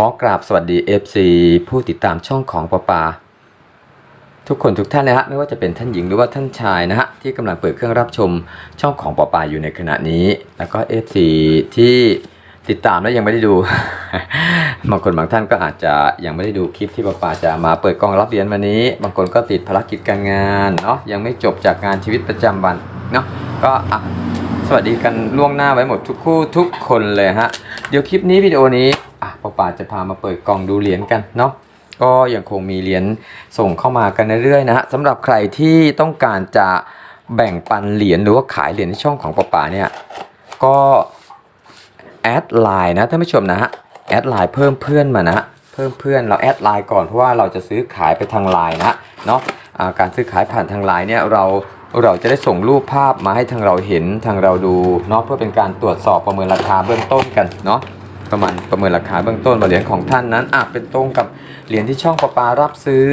ขอกราบสวัสดี FC ผู้ติดตามช่องของปอปา ทุกคนทุกท่านนะฮะไม่ว่าจะเป็นท่านหญิงหรือว่าท่านชายนะฮะที่กำลังเปิดเครื่องรับชมช่องของปอปาอยู่ในขณะนี้ แล้วก็ FC ที่ติดตามแล้วยังไม่ได้ดูบางคนบางท่านก็อาจจะยังไม่ได้ดูคลิปที่ปอปาจะมาเปิดกล้องรับเหรียญวันนี้ บางคนก็ติดภารกิจการงานเนาะยังไม่จบจากงานชีวิตประจำวันเนาะก็อะสวัสดีกันล่วงหน้าไว้หมดทุกคู่ทุกคนเลยฮะเดี๋ยวคลิปนี้วิดีโอนี้ อะปอปาจะพามาเปิดกล่องดูเหรียญกันเนาะก็ยังคงมีเหรียญส่งเข้ามากันเรื่อยๆนะฮะสำหรับใครที่ต้องการจะแบ่งปันเหรียญหรือว่าขายเหรียญในช่องของปอป่าเนี่ยก็แอดไลน์นะท่านผู้ชมนะฮะแอดไลน์เพิ่มเพื่อนมานะเพิ่มเพื่อนเราแอดไลน์ก่อนเพราะว่าเราจะซื้อขายไปทางไลน์นะเนาะอ่าการซื้อขายผ่านทางไลน์เนี่ยเราเราจะได้ส่งรูปภาพมาให้ทางเราเห็นทางเราดูเนาะเพื่อเป็นการตรวจสอบประเมินราคาเบื้องต้นกันเนาะ ประมาณประเมินราคาเบื้องต้นเหรียญของท่านนั้นอะเป็นตรงกับเหรียญที่ช่องประปารับซื้อ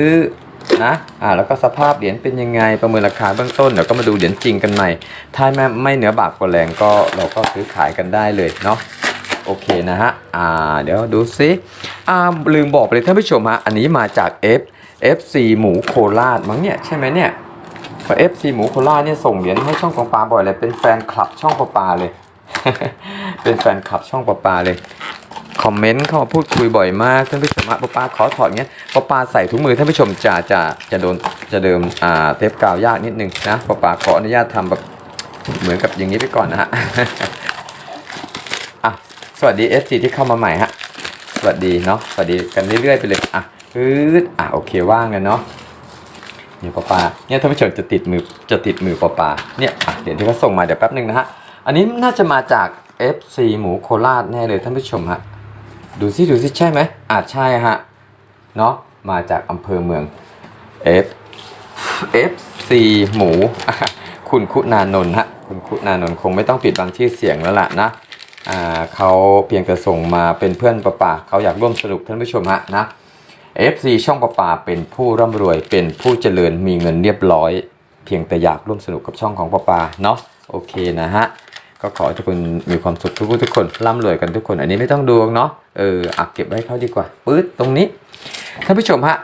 นะอ่าแล้วก็สภาพเหรียญเป็นยังไงประเมินราคาเบื้องต้นเดี๋ยวก็มาดูเหรียญจริงกันใหม่ ถ้าไม่ไม่เหนือบากกว่าแรงก็เราก็ซื้อขายกันได้เลยเนาะโอเคนะฮะอ่าเดี๋ยวดูซิอ่าลืมบอกไปเลยท่านผู้ชมฮะอันนี้มาจาก F FC หมูโคราชมั้งเนี่ยใช่ไหมเนี่ยเพราะ FC หมูโคราชเนี่ยส่งเหรียญให้ช่องของปลาบ่อยเลยเป็นแฟนคลับช่องปลาปาเลย เป็นแฟนคลับช่องปลาปาเลย คอมเมนต์เข้ามาพูดคุยบ่อยมากท่านผู้ชมฮะปาปาขอถอดเงี้ยปาปาใส่ถุงมือท่านผู้ชมจะจะจะโดนจะเดิมอ่าเทปกาวยากนิดนึงนะปาปาขออนุญาตทำแบบเหมือนกับอย่างนี้ไปก่อนนะฮะอะสวัสดีเอซีที่เข้ามาใหม่ฮะสวัสดีเนาะสวัสดีกันเรื่อยๆไปเลยอะอืดอะโอเคว่างกันเนาะเนี่ยปาปาเนี่ยท่านผู้ชมจะติดมือจะติดมือปาปาเนี่ยอะเดี๋ยวที่เขาส่งมาเดี๋ยวแป๊บนึงนะฮะ อันนี้น่าจะมาจาก FC หมูโคราชแน่เลยท่านผู้ชมฮะ ดูซิดูซิใช่ไหมอาจใช่ฮะ เนาะมาจากอำเภอเมือง F F C หมู คุณคุณานนท์ฮะ คุณคุณานนท์คงไม่ต้องปิดบังชื่อเสียงแล้วล่ะนะอ่าเขาเพียงแต่ส่งมาเป็นเพื่อนประปาเขาอยากร่วมสนุกท่านผู้ชมฮะนะ FC ช่องประปาเป็นผู้ร่ำรวยเป็นผู้เจริญมีเงินเรียบร้อย เพียงแต่อยากร่วมสนุกกับช่องของประปาเนาะโอเคนะฮะ ก็ขอให้ทุกคนมีความสุขทุกทุกคนร่ำรวยกันทุกคน อันนี้ไม่ต้องดูเนาะเอออักเก็บไว้เขาดีกว่าปื๊ดตรงนี้ท่านผู้ชมฮะ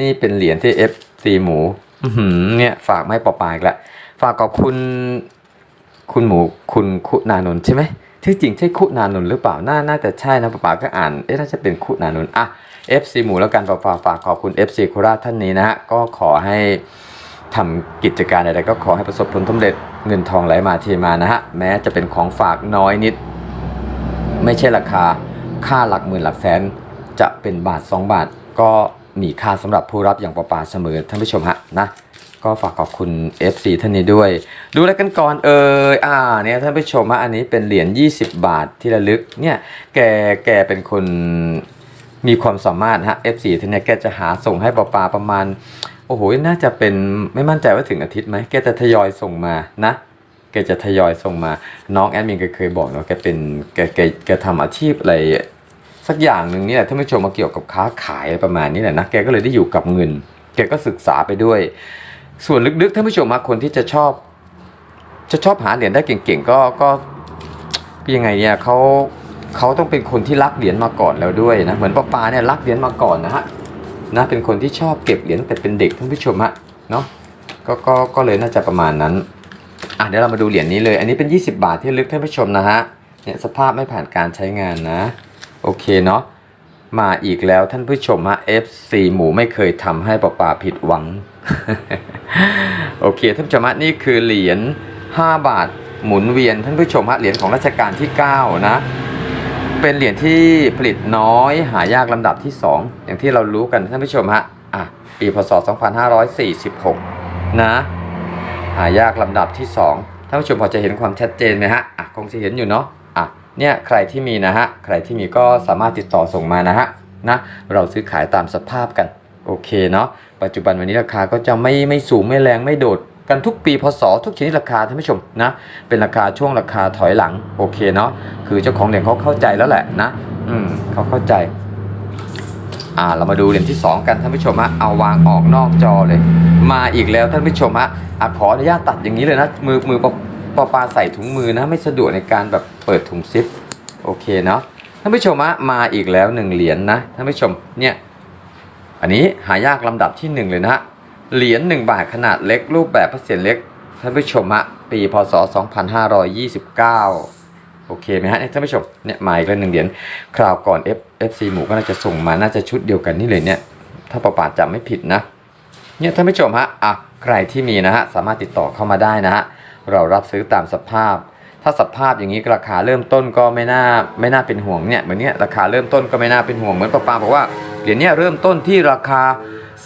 นี่เป็นเหรียญที่ FC หมูอื้อหือเนี่ยฝากไม่ปอปายอีกแล้วฝากขอบคุณคุณหมูคุณคุณานนท์ใช่ไหมที่จริงใช่คุณานนท์หรือเปล่าน่าน่าจะใช่นะปอปาก็อ่านเอ๊ะน่าจะเป็นคุณานนท์อะ FC หมูแล้วกันปอปาฝากขอบคุณ FC โคราชท่านนี้นะฮะก็ขอให้ ทำกิจการอะไรก็ขอให้ประสบผลสำเร็จเงินทองไหลมาเทมานะฮะ แม้จะเป็นของฝากน้อยนิด ไม่ใช่ราคาค่าหลักหมื่นหลักแสน จะเป็นบาท 2 บาท ก็มีค่าสำหรับผู้รับอย่างประปาเสมอท่านผู้ชมฮะนะก็ฝากขอบคุณ FC ท่านนี้ด้วย ดูอะไรกันก่อนเอออ่าเนี่ยท่านผู้ชมฮะอันนี้เป็นเหรียญ20 บาทที่ระลึกเนี่ยแกแกเป็นคนมีความสามารถฮะ FC ท่านเนี้ยแกจะหาส่งให้ประปาประมาณ โอ้โห น่าจะเป็นไม่มั่นใจว่าถึงอาทิตย์ไหมแกจะทยอยส่งมานะ แกจะทยอยส่งมา น้องแอดมินก็เคยบอกเนาะแกเป็นแกแกแกทำอาชีพอะไรสักอย่างหนึ่งนี่แหละท่านผู้ชมมาเกี่ยวกับค้าขายประมาณนี้แหละนะ แกก็เลยได้อยู่กับเงิน แกก็ศึกษาไปด้วย ส่วนลึกๆท่านผู้ชมมาคนที่จะชอบ จะชอบหาเหรียญได้เก่งๆก็ก็ยังไงเนี่ยเขาเขาต้องเป็นคนที่รักเหรียญมาก่อนแล้วด้วยนะ เหมือนป้าปาเนี่ยรักเหรียญมาก่อนนะฮะ นะเป็นคนที่ชอบเก็บเหรียญแต่เป็นเด็กท่านผู้ชมฮะเนาะก็ก็ก็เลยน่าจะประมาณนั้นอะเดี๋ยวเรามาดูเหรียญนี้เลย อันนี้เป็น 20 บาทที่ลึกท่านผู้ชมนะฮะเนี่ยสภาพไม่ผ่านการใช้งานนะ โอเคเนาะมาอีกแล้วท่านผู้ชมฮะ FC หมูไม่เคยทำให้ปอปาผิดหวัง โอเคท่านผู้ชมฮะนี่คือเหรียญ5บาทหมุนเวียนท่านผู้ชมฮะเหรียญของรัชกาลที่ 9 นะ เป็นเหรียญที่ผลิตน้อยหายากลำดับที่ 2 อย่างที่เรารู้กันท่านผู้ชมฮะอะปีพศ 2546 นะ หายากลำดับที่ 2 ท่านผู้ชมพอจะเห็นความชัดเจนไหมฮะอะคงจะเห็นอยู่เนาะอะเนี่ยใครที่มีนะฮะใครที่มีก็สามารถติดต่อส่งมานะฮะนะเราซื้อขายตามสภาพกันโอเคเนาะปัจจุบันวันนี้ราคาก็จะไม่ไม่สูงไม่แรงไม่โดด กันทุกปีพศทุกชนิดราคาท่านผู้ชมนะเป็นราคาช่วงราคาถอยหลังโอเคเนาะคือเจ้าของเหรียญเขาเข้าใจแล้วแหละนะอืมเขาเข้าใจอ่าเรามาดูเหรียญที่ 2 กันท่านผู้ชมฮะเอาวางออกนอกจอเลย มาอีกแล้วท่านผู้ชมฮะอะขออนุญาตตัดอย่างนี้เลยนะมือมือปะปปาใส่ถุงมือนะไม่สะดวกในการแบบเปิดถุงซิปโอเคเนาะท่านผู้ชมฮะมาอีกแล้วหนึ่งเหรียญนะท่านผู้ชมเนี่ยอันนี้หายากลำดับที่หนึ่งเลยนะฮะ เหรียญหนึ่งบาทขนาดเล็กรูปแบบพระเศียรเล็กท่านผู้ชมฮะปีพศ 2529 โอเคไหมฮะเนี่ยท่านผู้ชมเนี่ยมาอีกแล้วหนึ่งเหรียญคราวก่อน F FC หมูก็น่าจะส่งมาน่าจะชุดเดียวกันนี่เลยเนี่ย ถ้าประปาจำไม่ผิดนะเนี่ยท่านผู้ชมฮะอะใครที่มีนะฮะสามารถติดต่อเข้ามาได้นะฮะเรารับซื้อตามสภาพ ถ้าสภาพอย่างนี้ราคาเริ่มต้นก็ไม่น่าไม่น่าเป็นห่วงเนี่ยเหมือนเนี้ยราคาเริ่มต้นก็ไม่น่าเป็นห่วงเหมือนป้าปาบอกว่าเหรียญเนี้ยเริ่มต้นที่ราคา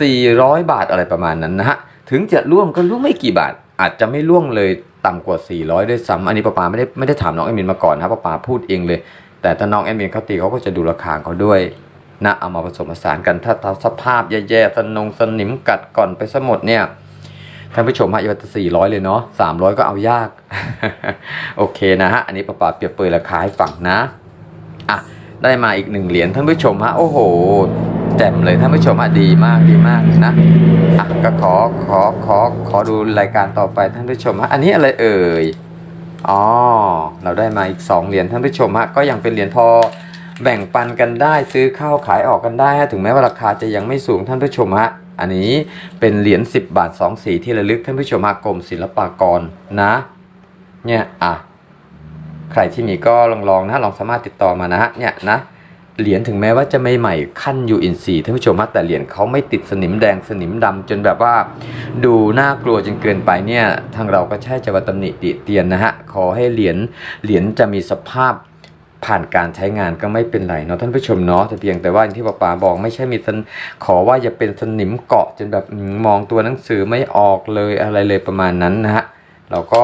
400 บาทอะไรประมาณนั้นนะฮะถึงจะล่วงก็ล่วงไม่กี่บาท อาจจะไม่ล่วงเลยต่ำกว่า 400 ด้วยซ้ำอันนี้ป้าปาไม่ได้ไม่ได้ถามน้องแอดมินมาก่อนนะป้าปาพูดเองเลย แต่ถ้าน้องแอดมินเขาตีเขาก็จะดูราคาเขาด้วยนะเอามาผสมผสานกันถ้าสภาพแย่ๆสนงสนิมกัดก่อนไปซะหมดเนี่ย ท่านผู้ชมฮะอย่าจะสี่ร้อยเลยเนาะสามร้อยก็เอายาก โอเคนะฮะ อันนี้ประปาเปรียบเปยราคาให้ฟังนะอะได้มาอีกหนึ่งเหรียญท่านผู้ชมฮะโอ้โหแจ่มเลยท่านผู้ชมฮะดีมากดีมากนะอะก็ขอขอขอขอดูรายการต่อไปท่านผู้ชมฮะอันนี้อะไรเอ่ยอ๋อเราได้มาอีก 2 เหรียญท่านผู้ชมฮะก็ยังเป็นเหรียญพอแบ่งปันกันได้ซื้อข้าวขายออกกันได้ถึงแม้ว่าราคาจะยังไม่สูงท่านผู้ชมฮะ อันนี้เป็นเหรียญ10 บาท 2 สีที่ระลึกท่านผู้ชมฮะกรมศิลปากรนะ เนี่ยอะใครที่มีก็ลองลองๆนะลองสามารถติดต่อมานะฮะเนี่ยนะเหรียญถึงแม้ว่าจะไม่ใหม่ขั้นยูอินซีท่านผู้ชมฮะแต่เหรียญเขาไม่ติดสนิมแดงสนิมดำจนแบบว่า ดูน่ากลัวจนเกินไปเนี่ย ทางเราก็ใช่จะว่าตำหนิติเตียนนะฮะขอให้เหรียญเหรียญจะมีสภาพ ผ่านการใช้งานก็ไม่เป็นไรเนาะท่านผู้ชมเนาะแต่เพียงแต่ว่าอย่างที่ป้าปาบอกไม่ใช่มีสันขอว่าอย่าเป็นสนิมเกาะจนแบบมองตัวหนังสือไม่ออกเลยอะไรเลยประมาณนั้นนะฮะเราก็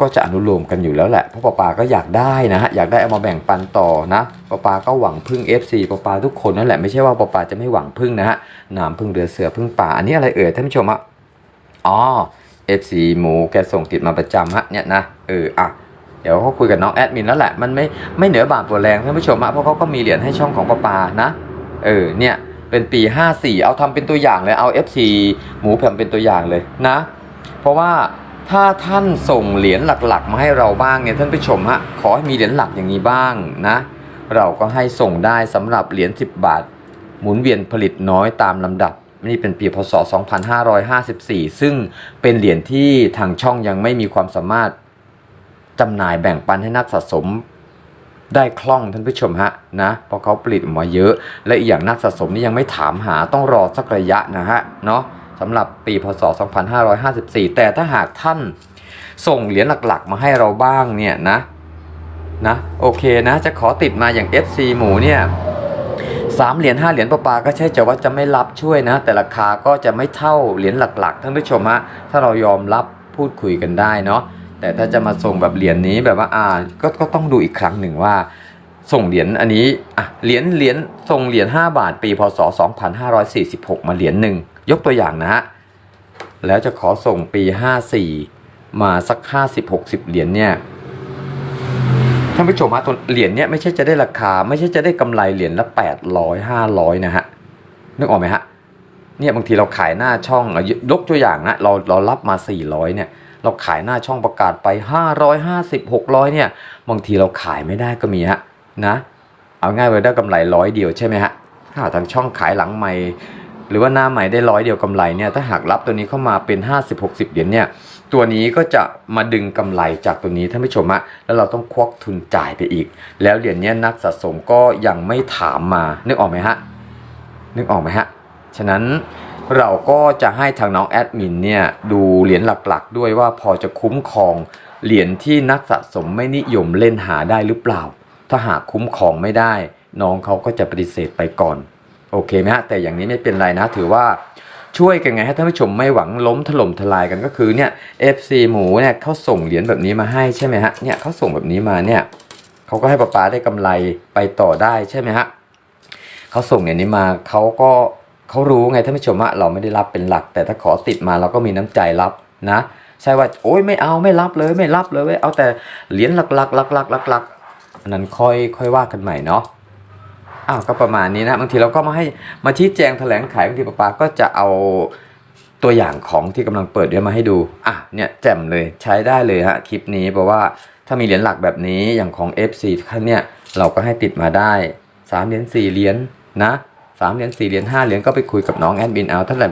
ก็จะอนุโลมกันอยู่แล้วแหละเพราะปาปาก็อยากได้นะฮะอยากได้เอามาแบ่งปันต่อนะปาปาก็หวังพึ่ง FC ปาปาทุกคนนั่นแหละไม่ใช่ว่าปาปาจะไม่หวังพึ่งนะฮะหนามพึ่งเรือเสือพึ่งป่าอันนี้อะไรเอ่ยท่านผู้ชมอะอ๋อ FC หมูแกส่งติดมาประจำฮะเนี่ยนะเอออะ เดี๋ยวเขาคุยกับน้องแอดมินแล้วแหละ มันไม่ไม่เหนือบาปตัวแรงท่านผู้ชมอะเพราะเขาก็มีเหรียญให้ช่องของปาปานะ เออเนี่ยเป็นปี 54 เอาทำเป็นตัวอย่างเลยเอา FC หมูแผ่นเป็นตัวอย่างเลยนะ เพราะว่าถ้าท่านส่งเหรียญหลักๆ มาให้เราบ้างเนี่ยท่านผู้ชมฮะขอให้มีเหรียญหลักอย่างนี้บ้างนะ เราก็ให้ส่งได้สำหรับเหรียญ10 บาท หมุนเวียนผลิตน้อยตามลำดับนี่เป็นปีพศ 2554 ซึ่งเป็นเหรียญที่ทางช่องยังไม่มีความสามารถ จำหน่ายแบ่งปันให้นักสะสมได้คล่องท่านผู้ชมฮะนะเพราะเขาผลิตออกมาเยอะ และอีกอย่างนักสะสมนี่ยังไม่ถามหาต้องรอสักระยะนะฮะเนาะสำหรับปีพศ 2554 แต่ถ้าหากท่านส่งเหรียญหลักๆ มาให้เราบ้างเนี่ยนะนะโอเคนะจะขอติดมาอย่าง FC หมูเนี่ยสามเหรียญห้าเหรียญปะปาก็ใช่จะว่าจะไม่รับช่วยนะ แต่ราคาก็จะไม่เท่าเหรียญหลักๆท่านผู้ชมฮะถ้าเรายอมรับพูดคุยกันได้เนาะ แต่ถ้าจะมาส่งแบบเหรียญนี้แบบว่าอ่าก็ก็ต้องดูอีกครั้งหนึ่งว่า ส่งเหรียญอันนี้อะเหรียญเหรียญส่งเหรียญ5บาท ปีพศ 2546 มาเหรียญหนึ่งยกตัวอย่างนะฮะแล้วจะขอส่งปี 54 มาสัก 50-60 เหรียญเนี่ยท่านผู้ชมฮะตัวเหรียญเนี่ยไม่ใช่จะได้ราคา ไม่ใช่จะได้กำไรเหรียญละ 800 500 นะฮะนึกออกไหมฮะเนี่ยบางทีเราขายหน้าช่องยกตัวอย่างนะเราเรารับมา 400เนี่ย เราขายหน้าช่องประกาศไป 550 600เนี่ยบางทีเราขายไม่ได้ก็มีฮะนะเอาง่ายเลยได้กำไรร้อยเดียวใช่ไหมฮะถ้าทางช่องขายหลังใหม่หรือว่าหน้าใหม่ได้ร้อยเดียวกำไรเนี่ยถ้าหากรับตัวนี้เข้ามาเป็น 50-60 เหรียญเนี่ยตัวนี้ก็จะมาดึงกำไรจากตัวนี้ท่านผู้ชมฮะแล้วเราต้องควักทุนจ่ายไปอีก แล้วเหรียญเนี้ยนักสะสมก็ยังไม่ถามมานึกออกไหมฮะนึกออกไหมฮะฉะนั้น เราก็จะให้ทางน้องแอดมินเนี่ยดูเหรียญหลักๆ ด้วยว่าพอจะคุ้มครองเหรียญที่นักสะสมไม่นิยมเล่นหาได้หรือเปล่า ถ้าหากคุ้มครองไม่ได้ น้องเขาก็จะปฏิเสธไปก่อน โอเคไหมฮะแต่อย่างนี้ไม่เป็นไรนะถือว่าช่วยกันไงให้ท่านผู้ชมไม่หวังล้มถล่มทลายกันก็คือเนี่ย FC หมูเนี่ยเขาส่งเหรียญแบบนี้มาให้ใช่ไหมฮะเนี่ยเขาส่งแบบนี้มาเนี่ยเขาก็ให้ป้าป๊าได้กำไรไปต่อได้ใช่ไหมฮะเขาส่งอย่างนี้มาเขาก็ เขารู้ไงท่านผู้ชมว่าเราไม่ได้รับเป็นหลัก แต่ถ้าขอติดมาเราก็มีน้ำใจรับนะ ใช่ว่าโอ้ยไม่เอาไม่รับเลยไม่รับเลยเว้ยเอาแต่เหรียญหลักๆหลักหลักหลักๆอันนั้นค่อยค่อยว่ากันใหม่เนาะอ้าวก็ประมาณนี้นะบางทีเราก็มาให้มาชี้แจงแถลงไขบางทีป้าปาก็จะเอาตัวอย่างของที่กำลังเปิดเดี๋ยวมาให้ดูอะเนี่ยแจ่มเลยใช้ได้เลยฮะคลิปนี้เพราะว่าถ้ามีเหรียญหลักแบบนี้อย่างของ FC ท่านเนี่ยเราก็ให้ติดมาได้สามเหรียญสี่เหรียญนะ สามเหรียญสี่เหรียญห้าเหรียญก็ไปคุยกับน้องแอดมินเอาเท่าไหร่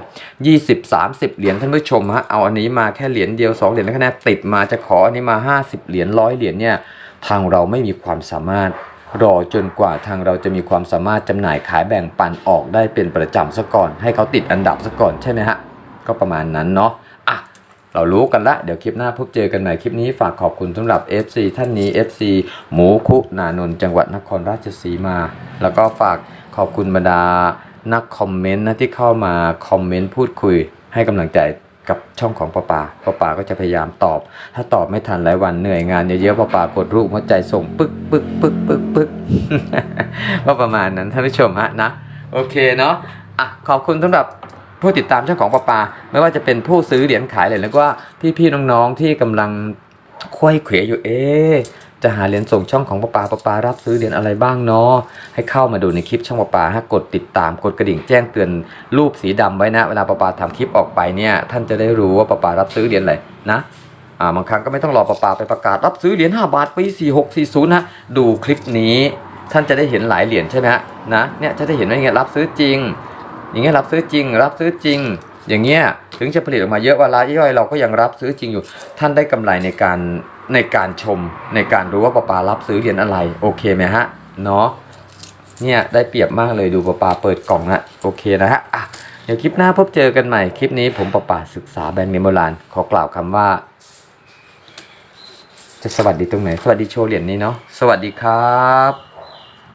ยี่สิบสามสิบเหรียญท่านผู้ชมฮะเอาอันนี้มาแค่เหรียญเดียวสองเหรียญแล้วคะแนนติดมาจะขออันนี้มาห้าสิบเหรียญร้อยเหรียญเนี่ยทางเราไม่มีความสามารถรอจนกว่าทางเราจะมีความสามารถจำหน่ายขายแบ่งปันออกได้เป็นประจำซะก่อน ให้เขาติดอันดับซะก่อนใช่ไหมฮะก็ประมาณนั้นเนาะอะเรารู้กันละ เดี๋ยวคลิปหน้าพบเจอกันใหม่คลิปนี้ฝากขอบคุณสำหรับ FC ท่านนี้ FC หมูคุนานนท์จังหวัดนครราชสีมา แล้วก็ฝาก ขอบคุณบรรดานักคอมเมนต์นะที่เข้ามาคอมเมนต์พูดคุยให้กำลังใจกับช่องของป้าป่าป้าป่าก็จะพยายามตอบ ถ้าตอบไม่ทันหลายวันเหนื่อยงานเยอะๆป้าป่ากดรูปหัวใจส่งปึ๊กปึ๊กปึ๊กปึ๊กปึ๊กว่าประมาณนั้นท่านผู้ชมฮะนะโอเคเนาะอะขอบคุณสำหรับผู้ติดตามช่องของปาปาไม่ว่าจะเป็นผู้ซื้อเหรียญขายเหรียญแล้วก็พี่ๆน้องๆที่กำลังคุยเขวอยู่เอ๊ะ จะหาเหรียญส่งช่องของปาปาปาปารับซื้อเหรียญอะไรบ้างเนาะให้เข้ามาดูในคลิปช่องปาปาฮะกดติดตามกดกระดิ่งแจ้งเตือนรูปสีดำไว้นะ เวลาปาปาทำคลิปออกไปเนี่ย ท่านจะได้รู้ว่าปาปารับซื้อเหรียญอะไรนะอ่าบางครั้งก็ไม่ต้องรอปาปาไปประกาศรับซื้อเหรียญ5บาทปี4640นะดูคลิปนี้ท่านจะได้เห็นหลายเหรียญใช่ไหมฮะนะเนี่ยจะได้เห็นว่าอย่างเงี้ยรับซื้อจริง อย่างเงี้ยรับซื้อจริง รับซื้อจริง อย่างเงี้ยถึงจะผลิตออกมาเยอะเวลาย่อยเราก็ยังรับซื้อจริงอยู่ ท่านได้กำไรในการ ในการชมในการรู้ว่าปาปารับซื้อเหรียญอะไร โอเคไหมฮะเนาะเนี่ยได้เปรียบมากเลยดูปาปาเปิดกล่องนะโอเคนะฮะอะเดี๋ยวคลิปหน้าพบเจอกันใหม่ คลิปนี้ผมปาปาศึกษาแบรนด์เมมโบราณขอกล่าวคำว่า จะสวัสดีตรงไหน สวัสดีโชว์เหรียญนี้เนาะสวัสดีครับ